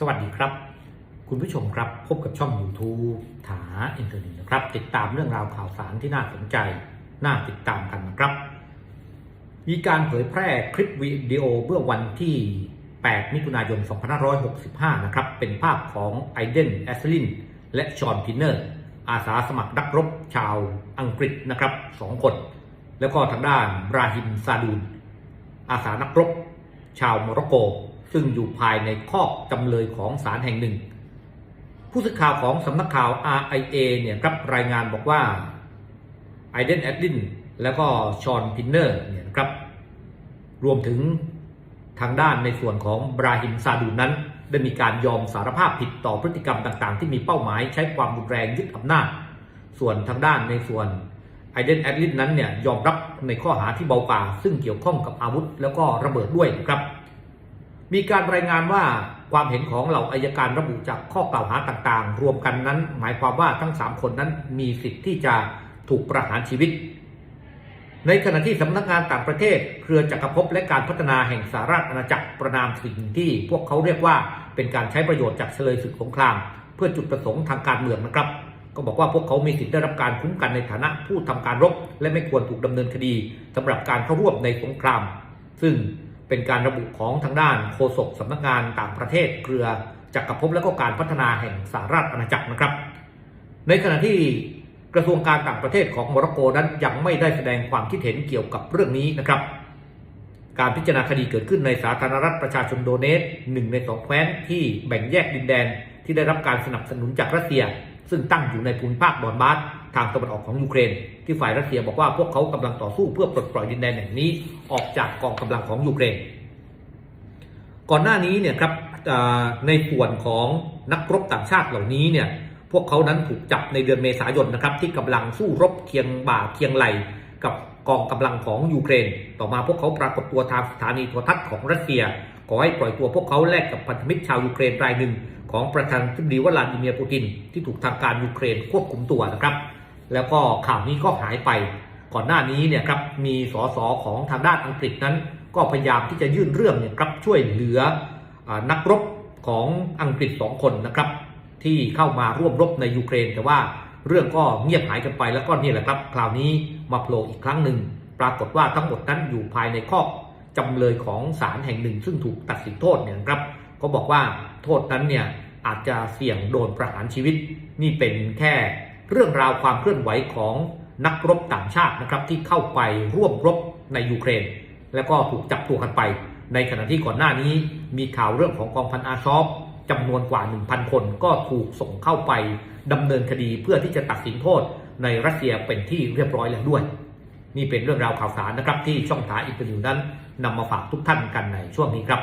สวัสดีครับ คุณผู้ชมครับพบกับช่อง YouTube ถาอินเทอร์เน็ตนะครับ ติดตามเรื่องราวข่าวสารที่น่าสนใจ น่าติดตามกันนะครับ มีการเผยแพร่คลิปวิดีโอเมื่อวันที่ 8 มิถุนายน 2565 นะครับ เป็นภาพของไอเดนแอสลินและชอนพินเนอร์ อาสาสมัครนักรบชาวอังกฤษนะครับสองคน แล้วก็ทางด้านบราฮิมซาดูนอาสานักรบ ชาวโมร็อกโก ซึ่งอยู่ภายในคอกจำเลยของศาลแห่งหนึ่ง ผู้สื่อข่าวของสำนักข่าว RIA เนี่ยครับรายงานบอกว่าไอเดนแอดลินแล้วก็ชอนพินเนอร์เนี่ยนะครับรวมถึงทางด้านในส่วนของบราฮิมซาดูนนั้น ได้มีการยอมสารภาพผิดต่อพฤติกรรมต่างๆ ที่มีเป้าหมายใช้ความรุนแรงยึดอำนาจ ส่วนทางด้านในส่วนไอเดนแอดลินนั้นเนี่ยยอมรับในข้อหาที่เบากว่า ซึ่งเกี่ยวข้องกับอาวุธแล้วก็ระเบิดด้วยครับ มีการรายงานว่าความเห็นของเหล่าอายการระบุจากข้อกล่าวหาต่างๆ รวมกันนั้น หมายความว่าทั้ง 3 คนนั้นมีสิทธิ์ที่จะถูกประหารชีวิต ในขณะที่สำนักงานต่างประเทศ เครือจักรภพและการพัฒนาแห่งสหราชอาณาจักรประนามสิ่งที่พวกเขาเรียกว่าเป็นการใช้ประโยชน์จากเฉลยศึกสงคราม เพื่อจุดประสงค์ทางการเมืองนะครับ ก็บอกว่าพวกเขามีสิทธิ์ได้รับการคุ้มกันในฐานะผู้ทำการรบ และไม่ควรถูกดำเนินคดีสำหรับการเข้าร่วมในสงคราม ซึ่ง เป็นการระบุของทางด้านโฆษกสำนักงานต่างประเทศเครือจักรภพและก็การพัฒนาแห่งสหราชอาณาจักรนะครับ ในขณะที่กระทรวงการต่างประเทศของโมร็อกโกนั้นยังไม่ได้แสดงความคิดเห็นเกี่ยวกับเรื่องนี้นะครับ การพิจารณาคดีเกิดขึ้นในสาธารณรัฐประชาชนโดเนตหนึ่งในสองแคว้นที่แบ่งแยกดินแดนที่ได้รับการสนับสนุนจากรัสเซีย ซึ่งตั้งอยู่ในภูมิภาคดอนบาส ทางตะวันออกของยูเครน ที่ฝ่ายรัสเซียบอกว่าพวกเขากำลังต่อสู้เพื่อปลดปล่อยดินแดนแห่งนี้ออกจากกองกำลังของยูเครน ก่อนหน้านี้เนี่ยครับในส่วนของนักรบต่างชาติเหล่านี้เนี่ยพวกเขานั้นถูกจับในเดือนเมษายนนะครับที่กำลังสู้รบเคียงบ่าเคียงไหลกับกองกำลังของยูเครน ต่อมาพวกเขาปรากฏตัวทางสถานีโทรทัศน์ของรัสเซีย ขอให้ปล่อยตัวพวกเขาแลกกับพันธมิตรชาวยูเครนรายหนึ่งของประธานาธิบดีวลาดิเมียร์ปูติน ที่ถูกทางการยูเครนควบคุมตัวนะครับ แล้วก็ข่าวนี้ก็หายไป ก่อนหน้านี้เนี่ยครับมีสสของทางด้านอังกฤษนั้น ก็พยายามที่จะยื่นเรื่องเนี่ยครับช่วยเหลืออนักรบของอังกฤษสองคนนะครับที่เข้ามาร่วมรบในยูเครน แต่ว่าเรื่องก็เงียบหายกันไปแล้วก็นี่แหละครับ คราวนี้มาโผล่อีกครั้งหนึ่ง ปรากฏว่าทั้งหมดนั้นอยู่ภายในข้อจำเลยของศาลแห่งหนึ่ง ซึ่งถูกตัดสินโทษเนี่ยครับก็บอกว่าโทษนั้นเนี่ยอาจจะเสี่ยงโดนประหารชีวิต นี่เป็นแค่ เรื่องราวความเคลื่อนไหวของนักรบต่างชาตินะครับที่เข้าไปร่วมรบในยูเครน แล้วก็ถูกจับตัวกันไป ในขณะที่ก่อนหน้านี้มีข่าวเรื่องของกองพันอาซอฟจำนวนกว่า 1,000 คนก็ถูกส่งเข้าไปดำเนินคดีเพื่อที่จะตัดสินโทษในรัสเซียเป็นที่เรียบร้อยแล้วด้วย นี่เป็นเรื่องราวข่าวสารนะครับที่ช่องถาอินเตอร์นิวนั้นนำมาฝากทุกท่านกันในช่วงนี้ครับ